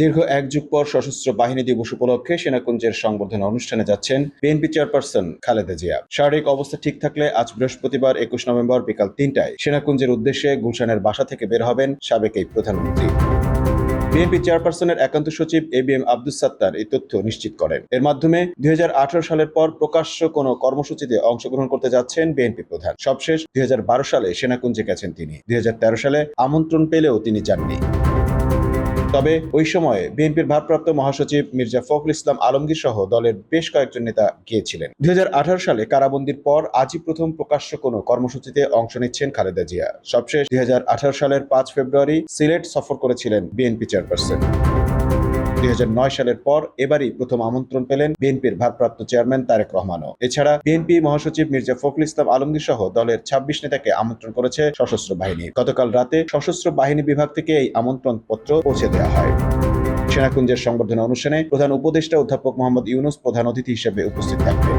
দীর্ঘ এক যুগ পর সশস্ত্র বাহিনী দিবস উপলক্ষে সেনাকুঞ্জের সংবর্ধনা অনুষ্ঠানে যাচ্ছেন বিএনপি চেয়ারপারসন খালেদা জিয়া। শারীরিক অবস্থা ঠিক থাকলে আজ বৃহস্পতিবার একুশ নভেম্বর বিকাল তিনটায় সেনাকুঞ্জের উদ্দেশ্যে গুলশানের বাসা থেকে বের হবেন সাবেক এই প্রধানমন্ত্রী। বিএনপি চেয়ারপারসনের একান্ত সচিব A B M Abdus Sattar এই তথ্য নিশ্চিত করেন। এর মাধ্যমে দুই হাজার আঠারো সালের পর প্রকাশ্য কোনো কর্মসূচিতে অংশগ্রহণ করতে যাচ্ছেন বিএনপি প্রধান। সবশেষ দুই হাজার বারো সালে সেনাকুঞ্জে গেছেন তিনি। দুই হাজার তেরো সালে আমন্ত্রণ পেলেও তিনি যাননি। তবে ওই সময়ে বিএনপির ভারপ্রাপ্ত মহাসচিব মির্জা ফখরুল ইসলাম আলমগীর সহ দলের বেশ কয়েকজন নেতা গিয়েছিলেন। দুই হাজার আঠারো সালে কারাবন্দির পর আজই প্রথম প্রকাশ্য কোনো কর্মসূচিতে অংশ নিচ্ছেন খালেদা জিয়া। সবশেষ দুই হাজার আঠারো সালের পাঁচ ফেব্রুয়ারি সিলেট সফর করেছিলেন বিএনপি চেয়ারপারসন। দুই হাজার নয় সালের পর এবারই প্রথম আমন্ত্রণ পেলেন বিএনপির ভারপ্রাপ্ত চেয়ারম্যান তারেক রহমানও। এছাড়া বিএনপি মহাসচিব মির্জা ফখরুল ইসলাম আলমগীর সহ দলের ছাব্বিশ নেতাকে আমন্ত্রণ করেছে সশস্ত্র বাহিনী। গতকাল রাতে সশস্ত্র বাহিনী বিভাগ থেকে এই আমন্ত্রণ পত্র পৌঁছে দেওয়া হয়। সেনাকুঞ্জের সংবর্ধনা অনুষ্ঠানে প্রধান উপদেষ্টা অধ্যাপক মোহাম্মদ ইউনুস প্রধান অতিথি হিসেবে উপস্থিত থাকবেন।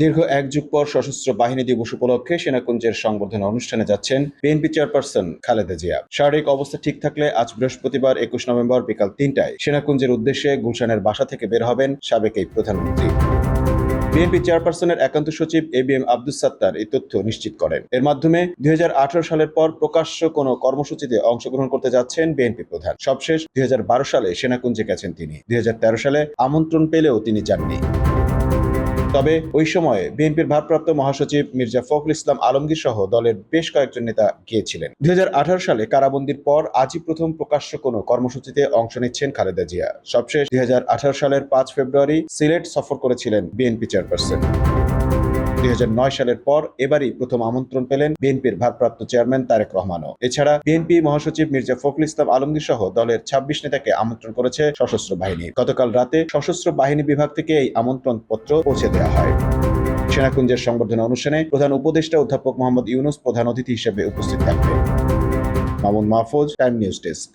দীর্ঘ এক যুগ পর সশস্ত্র বাহিনী দিবস উপলক্ষে সেনাকুঞ্জের সংবর্ধনা অনুষ্ঠানে যাচ্ছেন বিএনপি চেয়ারপারসন খালেদা জিয়া। শারীরিক অবস্থা ঠিক থাকলে আজ বৃহস্পতিবার একুশ নভেম্বর বিকাল তিনটায় সেনাকুঞ্জের উদ্দেশ্যে গুলশানের বাসা থেকে বের হবেন সাবেক এই প্রধানমন্ত্রী। বিএনপি চেয়ারপারসনের একান্ত সচিব A B M Abdul Sattar এই তথ্য নিশ্চিত করেন। এর মাধ্যমে দুই হাজার আঠারো সালের পর প্রকাশ্য কোনো কর্মসূচিতে অংশগ্রহণ করতে যাচ্ছেন বিএনপি প্রধান। সবশেষ দুই হাজার বারো সালে সেনাকুঞ্জে গেছেন তিনি। দুই হাজার তেরো সালে আমন্ত্রণ পেলেও তিনি যাননি। তবে ওই সময়ে বিএনপির ভারপ্রাপ্ত মহাসচিব মির্জা ফখরুল ইসলাম আলমগীর সহ দলের বেশ কয়েকজন নেতা গিয়েছিলেন। দুই হাজার আঠারো সালে কারাবন্দির পর আজই প্রথম প্রকাশ্য কোনো কর্মসূচিতে অংশ নিচ্ছেন খালেদা জিয়া। সবশেষ দুই হাজার আঠারো সালের পাঁচ ফেব্রুয়ারি সিলেট সফর করেছিলেন বিএনপি চেয়ারপারসন। দুই সালের পর এবারই প্রথম আমন্ত্রণ পেলেন বিএনপির ভারপ্রাপ্ত চেয়ারম্যান তারেক রহমানও। এছাড়া বিএনপি মহাসচিব মির্জা ফখরুল ইসলাম আলমগীর সহ দলের ছাব্বিশ নেতাকে আমন্ত্রণ করেছে সশস্ত্র বাহিনী। গতকাল রাতে সশস্ত্র বাহিনী বিভাগ থেকে এই আমন্ত্রণ পত্র পৌঁছে দেওয়া হয়। সেনাকুঞ্জের সংবর্ধনা অনুষ্ঠানে প্রধান উপদেষ্টা অধ্যাপক মোহাম্মদ ইউনুস প্রধান অতিথি হিসেবে উপস্থিত থাকবেন। Mamun Mahfuz, time news desk.